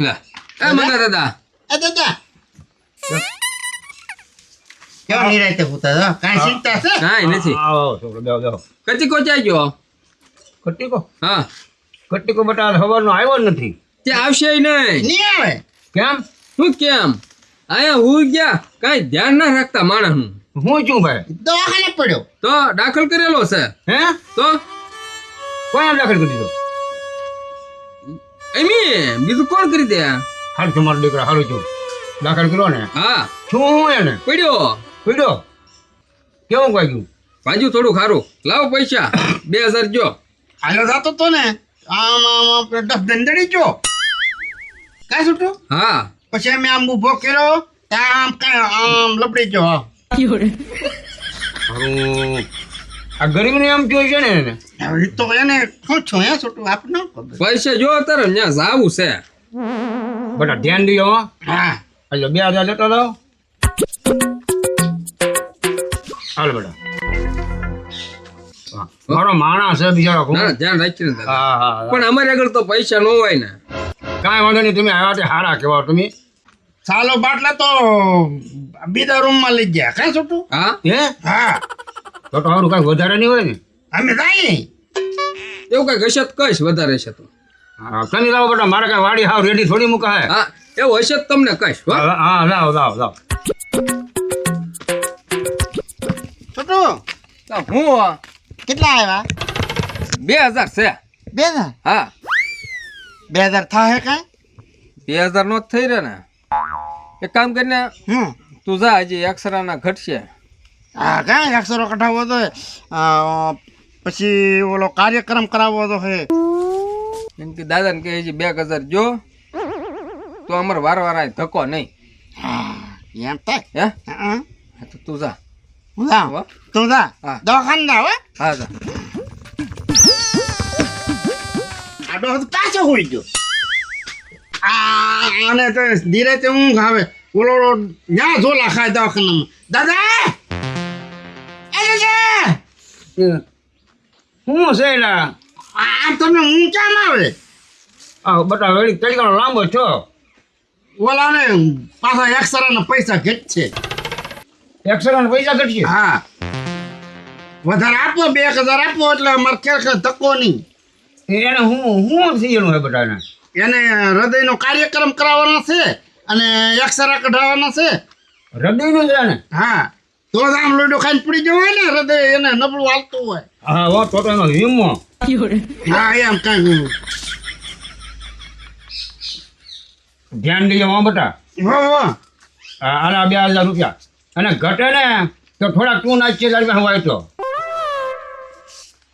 લે. એ મને દાદા. એ દાદા. કેવો નિરાયતે પૂતા છો? કાંઈ ચિંતા છે કાંઈ નથી. આવો છોકરો બેહો બેહો કચીકો ચાઈ ગયો? કટ્ટીકો હા. કટ્ટીકો બટા ખબરનો આવ્યો જ નથી. તે આવશે નહીં. નહીં આવે. કેમ? શું કેમ? આયા હું ગયા. કાંઈ ધ્યાન ના રાખતા માણસ હું છું ભાઈ? દવાખાને પડ્યો. તો દાખલ કરેલો છે. હે? તો? કોણ દાખલ કરી દીધો? એમી બીજું કોણ કરી દે? હારું તમારો મારો દીકરા હારું છું. દાખલ કર્યો ને? હા. શું હું એને? પડ્યો? પડ્યો? કેવું વાગ્યું બાજુ થોડું ખારું લાવો પૈસા. બે હજાર જો. હાલો જાતો તો ને? આમ આમ આપણે દસ દંડડી જો કાંઈ છૂટું? હા. પછી અમે આમ ઊભો કર્યો. ત્યાં આમ કાંઈ આમ લપડી જો હારું. આ ગરીબને આમ જોઈ છે ને એને? હવે તો એને શું છું હે છૂટું આપને ન ખબર. પૈસા જો ત્યાં જાવું છે. બટા ધ્યાન દીજો હા. એટલે બે હજાર લેતો દો હાલ બેટા. મારો માણસ છે બિચારો ના ધ્યાન રાખીને હા. પણ અમારે આગળ તો પૈસા નો હોય ને. કાંઈ વાંધો નહીં તમે આવ્યા તે હારા કેવા તમે. સાલો બાટલા તો બીજા રૂમમાં લઈ ગયા. કાંઈ છોટું? હા? હે? હા. તો તમારું કઈ કાંઈ વધારે નહીં હોય ને? અમે જાય એવું કઈ હશે તો કહીશ વધારે હશે તો. હા તમે લાવો બેટા મારે કાંઈ વાડી હાવ રેડી થોડી મૂકા હે. હા એવું હશે તો તમને કહીશ હા. લાવો લાવો લાવો. છોટુ હું કેટલા આવ્યા બે હજાર છે. બે હજાર? હા. બે હજાર થાય કાંઈ? બે હજાર નો જ થઈ રહ્યો ને. એક કામ કરીને હમ. તું જા હજી એક્સરા ના ઘટશે. હા કાંઈ અક્ષરો કઢાવવો તો પછી ઓલો કાર્યક્રમ કરાવવો તો હે એમ કે દાદાને કહે છે બે હજાર જો તો અમારે વાર વાર ધક્કો નહીં. હા એમ થાય હે? હા તો તું જા. હું જા? તું જા. દવાખાને જા હો. હા જા. આડો હતો પાછો હોઈ ગયો. આને તો ધીરે તે ઊંઘ આવે. ઓલો ઓલો ન્યા ઝોલા ખાય દવાખાનામાં. દાદા! શું છે એલા? આ- તમને ઊંઘ ક્યાં આવે આ બટા વેળી તરીકાનો લાંબો છો. ઓલાને પાછા એક્સરાના પૈસા ઘટ છે એક્સરા પૈસા ઘટશે? હા. વધારે આપો બે હજાર આપો એટલે અમારે ખેર ધક્કો નહીં. એને હું હું થયેલું હોય બધાને એને હૃદયનો કાર્યક્રમ કરાવવાનો છે અને એક્સરા કઢાવવાનો છે. હૃદયનું છે ને હા. તો આમ લોડો ખાઈને પડી જવું હોય ને હૃદય એને નબળું હાલતું હોય. હા વાત તો તો એનો હિમો હા એમ કાંઈ ધ્યાન દેજો હો બટા. હો હો. આના બે હજાર રૂપિયા. અને ઘટે ને તો થોડા તું નાખીએ તારી રૂપિયા હોય તો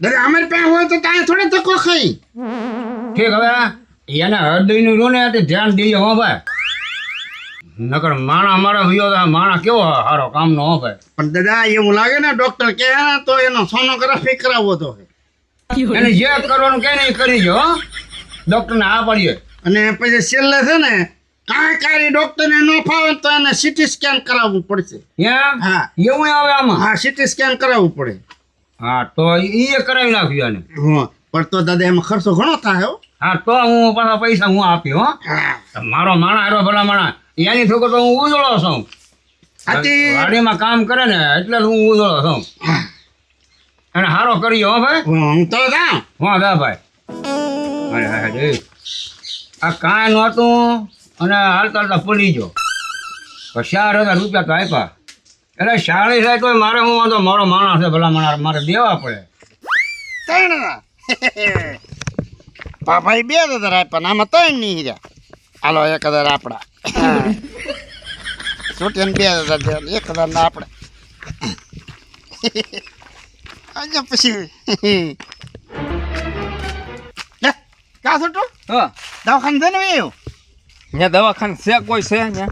દાદા અમારી પાસે હોય તો ત્યાં થોડે ધક્કો ખાઈ. ઠીક હવે એને હૃદયનું જો ને ધ્યાન દેજો હો ભાઈ. નકર માણા મારા વિયો તો માણા કેવો સારો કામ નો ભાઈ. પણ દાદા એવું લાગે ને ડોક્ટર કે તો એનો સોનોગ્રાફી કરાવવો તો હોય. એને જે કરવાનું કે નહીં કરી જો ડોક્ટર ને આ પાડીએ અને પછી છેલ્લે છે ને કાંઈ કાંઈ ડોક્ટરને ન ફાવે તો એને સીટી સ્કેન કરાવવું પડશે. હા. એવું આવે આમાં? હા સીટી સ્કેન કરાવવું પડે. હા તો એ કરાવી નાખ્યું એને હા પણ તો દાદા એમાં ખર્ચો ઘણો થાય હો. હા તો હું પાછા પૈસા હું આપી હો. હા. મારો માણા હારો ભલા માણા. એની છોકરો તો હું ઉજળો છું. વાડીમાં કામ કરે ને એટલે જ હું ઉજળો છું. અને હારો કરી હો ભાઈ. હું તો જાઉં હા દા ભાઈ. અરે. આ કાંઈ નહોતું અને હાલતા હાલતા પડી ગયો. ચાર હજાર રૂપિયા તો આપ્યા. એટલે શાળી થાય તો મારે હું વાંધો મારો માણસ છે ભલા માણસ મારે દેવા પડે. ત્રણ પાપા બે હજાર આપ્યા ને આમાં ત્રણ નહીં રહ્યા. હાલો એક હજાર આપણા છોટીને બે હજાર એક હજાર ના આપણે અહીંયા પછી. ક્યાં છૂટું હા. દવાખાને છે ને એવું ત્યાં દવાખાને છે કોઈ છે ત્યાં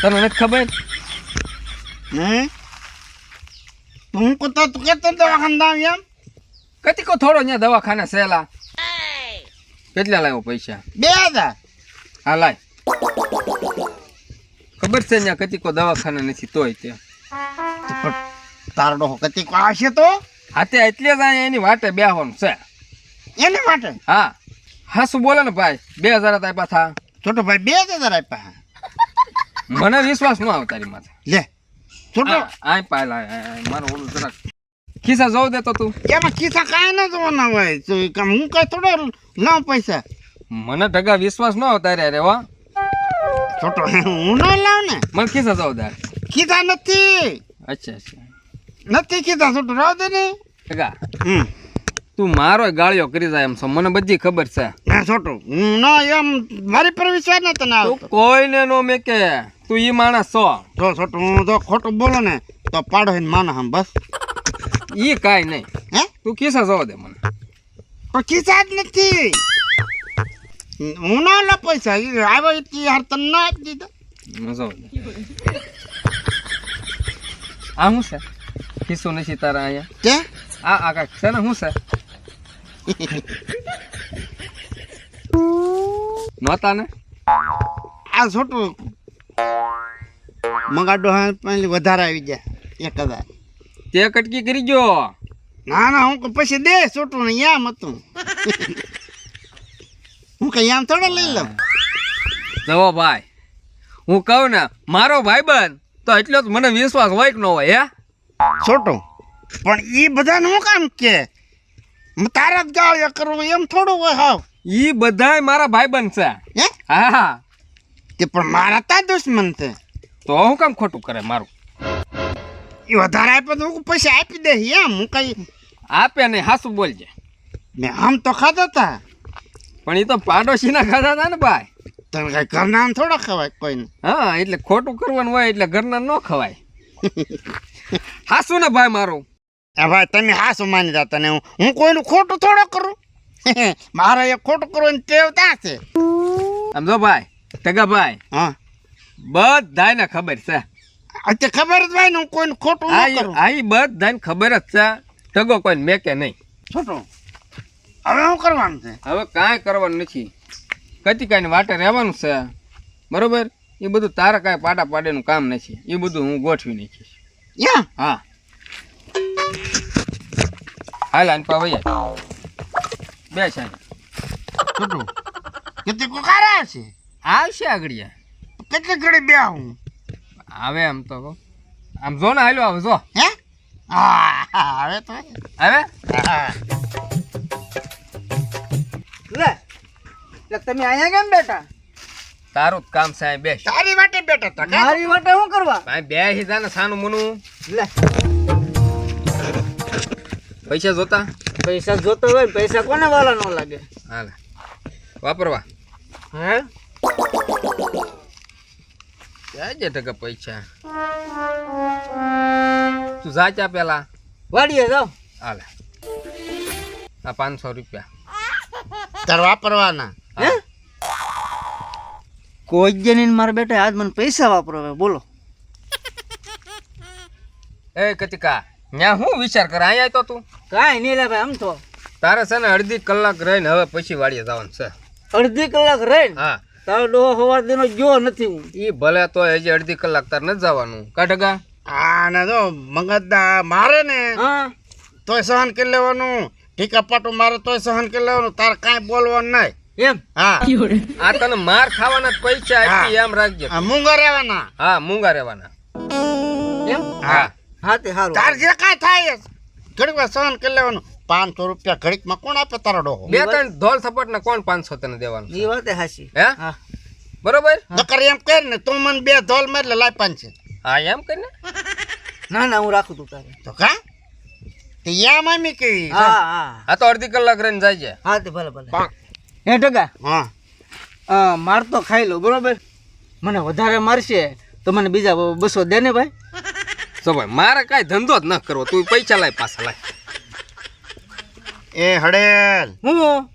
તને નથી ખબર? હે? હું કહેતો તું કહેતો દવાખાને દાવ એમ? કતી કો થોડો ત્યાં દવાખાને સેલા? કેટલા લાવ્યો પૈસા? બે હજાર. હા લાય. ખબર છે ત્યાં કતિકો દવાખાના નથી તોય તે તારો ડોહો કતિકો આવશે તો? હાથે એટલે જ એની વાટે બેહવાનું છે. એની માટે હા. હા શું બોલે ને ભાઈ બે હજાર આપ્યા થા. છોટો ભાઈ બે હજાર આપ્યા મને વિશ્વાસ ન આવે તારી માથે. લે છોટો. આય પાયલા મારો ઓલું જરાક. ખિસ્સા જવું દેતો તું. એમાં ખિસ્સા કાંઈ ન જોવાના હોય હું કઈ થોડો લાવ પૈસા. મને ઢગા વિશ્વાસ ન આવે રે અરે છોટો હું ન લાવ ને. મને કીધા તો દે કીધા નથી. અચ્છા અચ્છા. નથી કીધા છોટો રાવ દે ને. હમ. તું મારો ગાળિયો કરી જાય એમ છો. મને બધી ખબર છે. ના છોટો હું ન એમ મારી પર વિશ્વાસ ન તને તું આવતો. કોઈને નો મેકે. તું ઈ માણસ છો. જો છોટો હું જો ખોટું બોલો ને તો પાડો ને માનો હમ બસ. ઈ કાંઈ નહીં. હે? તું કીસા જવા દે મને. તો કીસા જ નથી. હું ના લો પૈસા ઈ આવ્યો ઈ હાર તને ના આપી દીધો મને જવા દે આ શું છે ખિસ્સું નથી તારા અહીંયા કે આ આ કાંઈક છે ને શું છે નહોતા ને આ છોટું મંગાડો હા પેલી વધારે આવી જાય એક હજાર તે કટકી કરી ગયો ના ના હું કહું પછી દે છોટું ને યામ હતું હું કઈ આમ થોડો લઈ લઉં. જવો ભાઈ. હું કહું ને મારો ભાઈબંધ તો એટલો જ મને વિશ્વાસ હોય કે ન હોય હે? છોટું. પણ એ બધાને હું કામ કે? તારા જ ગાળિયા કરવું એમ થોડું હોય હાવ. એ બધાય મારા ભાઈબંધ છે. હે? હા તે પણ મારા તા દુશ્મન છે. તો હું કામ ખોટું કરે મારું? એ વધારે આપે તો હું પૈસા આપી દે એમ. હું કઈ આપે નહીં હાસું બોલજે. મેં આમ તો ખાતા હતા પણ એ તો પાડોશીના ખાધા હતા ને ભાઈ. તને કઈ ઘરના થોડા ખવાય કોઈને? હા એટલે ખોટું કરવાનું હોય એટલે ઘરના ન ખવાય. હાસુ ને ભાઈ મારું. એ ભાઈ તમે હાસુ માની જતા ને હું હું કોઈનું ખોટું થોડો કરું? મારે એ ખોટું કરવાની ટેવ ત્યાં છે? સમજો ભાઈ ટગા ભાઈ. હા. બધાયને ખબર છે. અત્યારે ખબર જ ભાઈ ને હું કોઈનું ખોટું હા એ બધાને ખબર જ છે. ટગો કોઈ મેકે નહીં. છોટું. હવે શું કરવાનું છે? હવે કાંઈ કરવાનું નથી. કતિકાની વાટે રહેવાનું છે. બરોબર? એ બધું તારે કાંઈ પાડા પાડેનું કામ નથી. એ બધું હું ગોઠવી નાખીશ. હા. હાલ આને પા વૈયા. બે છે. છોટું કેટલી કોકારા છે આવશે? આગળિયા કેટલી ઘડી બે હું આવે આમ તો આમ જો ને હાલો આવે જો. હે? હા હવે તો હવે હા. લે તમે અહીંયા કેમ બેઠા? તારું જ કામ સાહેબ અહીં બેસ. તારી માટે બેઠા હતા મારી માટે શું કરવા? ભાઈ બે હિજા ને સાનું મનું. લે. પૈસા જોતા? પૈસા જોતો હોય પૈસા કોને વાલા ન લાગે? હાલ. વાપરવા. હે? જાજે ટકા પૈસા. તું જાચા પેલા. વાડીએ જાવ હાલે. આ પાંચસો રૂપિયા. તાર વાપરવાના. હે? કોઈ જ નહીં મારા બેટા આજ મને પૈસા વાપરો હવે બોલો. એ કતિકા ન્યા હું વિચાર કરે? અહીંયા તો તું. કાંઈ નહીં લે ભાઈ આમ તો. તારે છે ને અડધી કલાક રહીને હવે પછી વાડીએ જવાનું છે. અડધી કલાક રહીને? હા. તારો ડોહો હવાર દેનો જો નથી હું. એ ભલે તો હજી અડધી કલાક તાર નથી જવાનું. કાઢગા હા ને જો મગજદા મારે ને હા. તોય સહન કરી લેવાનું. ટીકા પાટું મારે તોય સહન કરી લેવાનું. તારે કાંઈ બોલવાનું નહીં. એમ? હા. આ તને માર ખાવાના પૈસા આપી એમ રાખજે. આ મૂંગા રહેવાના. હા મૂંગા રહેવાના. એમ? હા. હા. તે સારું તાર જે કાંઈ થાય ઘડીક વાર સહન કરી લેવાનું. પાંચસો રૂપિયા ઘડીકમાં કોણ આપે તારો ડોહો? બે ત્રણ ધોલ થપટ ને કોણ પાંચસો તને દેવાનું એ વાત હાસી હે? હા. બરોબર? નકર એમ કર ને તું મને બે ધોલ માર એટલે લાય પાંચ હા એમ કરીને? ના ના હું રાખું તું તારે. તો કા? તે યા મામી કે હા હા. આ તો અડધી કલાક રહીને જાય છે હા તે ભલે ભલે. હે ટકા? હા. અ, માર તો ખાઈ લો બરોબર? મને વધારે મારશે તો મને બીજા બસો દે ને ભાઈ. તો ભાઈ મારે કાંઈ ધંધો જ ન કરવો તું પૈસા લાય પાછા લાય. એ હડેલ હું?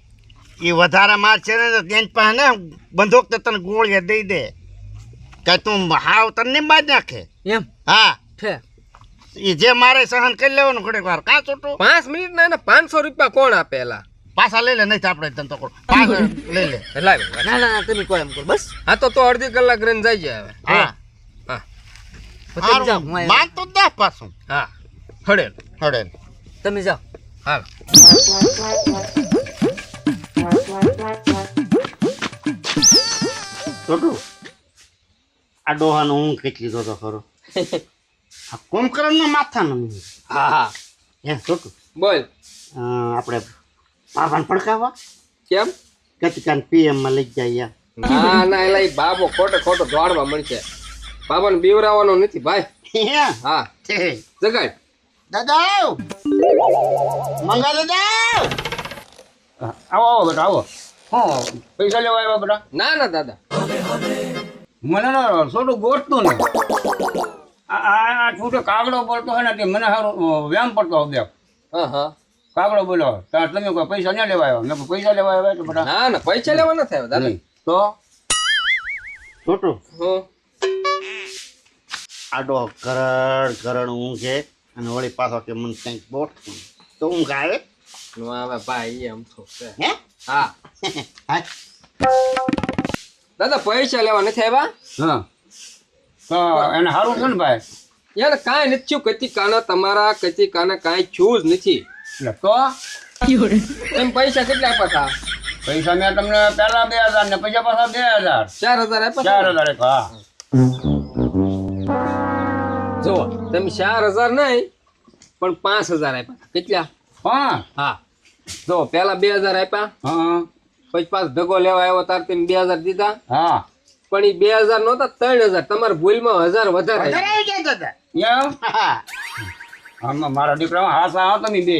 એ વધારે માર છે ને તો તેની પાસે ને બંદૂક તો તને ગોળીએ દઈ દે. કે તું હાવ તને બાજ નાખે? એમ? હા. છે એ જે મારે સહન કરી લેવાનું ઘડીક વાર. કાં છોટું? પાંચ મિનિટ ના એને પાંચસો રૂપિયા કોણ આપેલા પાછા લઈ લે નહીં તો આપણે ધંધો કરો પાછા લઈ લે. લાવ ના ના તમે કોઈ એમ કરો બસ. હા તો તો અડધી કલાક રહીને જઈ જાય હવે. હા. હા. તમે જાઓ હારું, હું આયા. દે પાછું. હા. હડેલ. હડેલ. તમે જાઓ. હાલ. છોટું આ ડોહાનો હું કેટલી તો ખરો? આ કુંભકર્ણના માથાનો નહીં હા હા. એ છોટું. બોલ. આપણે પાપાને પડકાવવા કેમ? કતિકાન પીએમમાં લઈ જાય ના ના એલા ઈ બાબો ખોટો ખોટો દોડવા મળશે. બાબાને બીવરાવાનો નથી ભાઈ. હા. જગાડ. દાદા મંગા દાદા આવો આવો બેટા આવો. હું. પૈસા લેવા આવ્યા બેટા? ના ના દાદા. મને ના થોડું ગોઠતું ને આ આ આ છૂટો કાગડો બોલતો હોય ને તે મને સારું વ્યાયામ પડતો બે. હા હા. કાગડો બોલો. ત્યાં તમે કોઈ પૈસા ના લેવા આવ્યા. મેં પૈસા લેવા આવ્યા તો બેટા ના ના પૈસા લેવા નથી આવ્યા દાદા. તો? છોટું. આડો કરડ કરણ ઊંઘ છે અને વળી પાછો કે મને કંઈક બોટ તો ઊંઘ આવે નો આવે ભાઈ એમ તો છે. હે? દાદા પૈસા લેવા નથી આવ્યા? હા. તો એને સારું છે ને ભાઈ? યાર કાંઈ નથી થયું. કતી કાના તમારા કતી કાના કાંઈ છું જ નથી. તો તમે પૈસા કેટલા પાછા પૈસા મેં તમને પહેલા બે હજાર ને પૈસા પાછા બે હજાર. ચાર હજાર આપ્યા ચાર હજાર એક હા. જુઓ તમે ચાર હજાર નહીં પણ પાંચ હજાર આપ્યા કેટલા? હા હા. જો પેલા બે હજાર આપ્યા હા. પછી પાછ ધગો લેવા આવ્યો તાર તમે બે હજાર દીધા. હા. પણ એ બે હજાર નહોતા ત્રણ હજાર. તમારા ભૂલમાં હજાર વધારે. આવી આમાં મારા દીકરા હાસા હા તમે બે.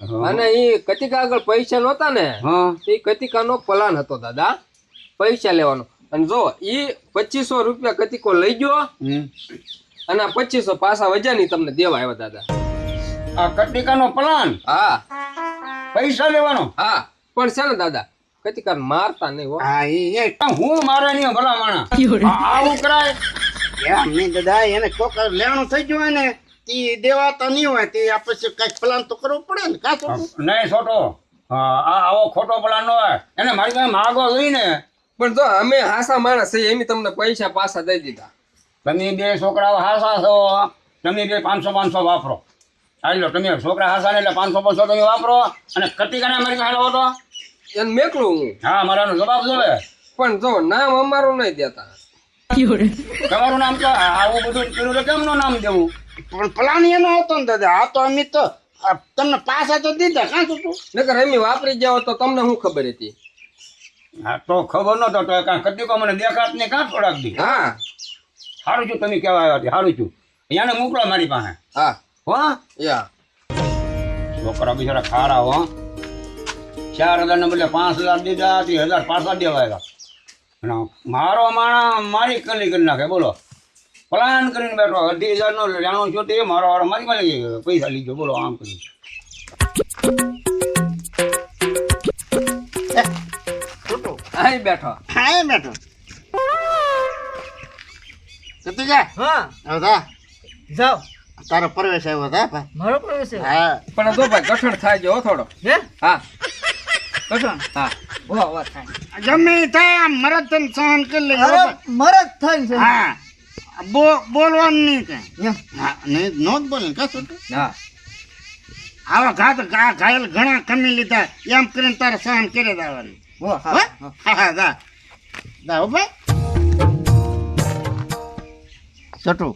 અને એ કતિકા આગળ પૈસા નહોતા ને એ એ કતિકાનો પ્લાન હતો દાદા. પૈસા લેવાનો. અને જો એ પચીસો રૂપિયા કતિકો લઈ ગયો અને આ પચીસો પાછા વજાની તમને દેવા આવ્યા દાદા. આ કટિકાનો પ્લાન હા. પૈસા લેવાનો? હા. પણ છે ને દાદા કતિકાર મારતા નહીં હો. હા એ એ હું મારે નહીં ભલા માણા આવું કરાય એમ નહીં દાદા એને કોકર લેવાનું થઈ ગયું ને તે દેવા તો નહીં હોય તે આપણે કંઈક પ્લાન તો કરવો પડે ને કા છોટો નહીં છોટો. આ આવો ખોટો પ્લાન નો હોય. એને મારી પાસે માગો જોઈને પણ તો અમે હાસા માણસ છે એમ તમને પૈસા પાછા દઈ દીધા. તમે બે છોકરાઓ હાસા છો તમે બે પાંચસો પાંચસો વાપરો. હાલી લો તમે છોકરા હાસા ને એટલે પાંચસો પાંચસો તમે વાપરો અને કટિકાને મારી પાસે લાવો તો. એને મેકલું હું. હા મારાનો જવાબ જોવે. પણ જો નામ અમારું નહીં દેતા. તમારું નામ તો આવું બધું પેલું કેમનું નામ દેવું? પણ પ્લાન એનો હતો ને દાદા આ તો અમે તો આ તમને પાસા તો દીધા કાં તું નકર એમ વાપરી જાઓ તો તમને શું ખબર હતી? હા તો ખબર નતો તો કાં કદી મને દેખાત ને કાં થોડાક દી? હા. સારું છું તમે કેવા આવ્યા સારું છું. અહીંયાને મોકલો મારી પાસે. હા. હો? યા. છોકરા બિચારા ખારા હો. ચાર હજાર ને બદલે પાંચ હજાર દીધા હજાર પાછા દેવા આવ્યા. અને મારો માણા મારી કલી કરી નાખે બોલો. પ્લાન કરીને બેઠો. અઢી હજાર નો જાણો છો તે મારો વાળો મારી મારી ગયો. પૈસા લીધો. બોલો આમ કરી. છોટું. અહીં બેઠો. હા બેઠો. જતી જા હા હતા જાઓ. તારો પ્રવેશ આવ્યો હતા ભાઈ. મારો પ્રવેશ હા. પણ જો ભાઈ ગઠણ થાય જો થોડો. હે? હા. કસણ હા. વાહ વાહ થાય. ગમે થાય મરદ તને સહન કરી લે મરદ થાય છે. હા. બોલવાનું નહીં કાંઈ નહીં નો જ બોલે કશું હા. આવા ઘાત ઘાયલ ઘણા કમી લીધા એમ કરીને તારે સહન કરે દેવાનું હો? હા દા દા હો ભાઈ. છોટું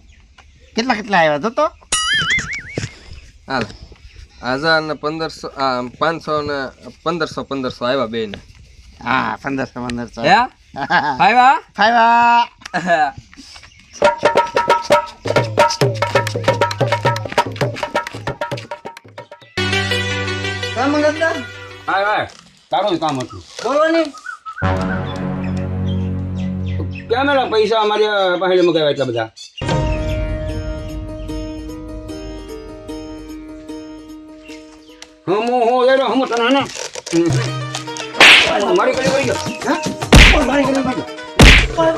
કેટલા કેટલા આવ્યા તો તો? હાલ. હજાર ને પંદરસો આ પાંચસો ને પંદરસો પંદરસો આવ્યા બે ને હા પંદરસો પંદરસો. આવ્યા આવ્યા કામ કરતા હા હા તારું કામ હતું. બોલો ને ક્યાં મેળા પૈસા અમારી પાસે મગાવ્યા એટલા બધા? હમ હું એરો હમ તને ને મારી કડી ગયો. હા? મારી કડી ગયો.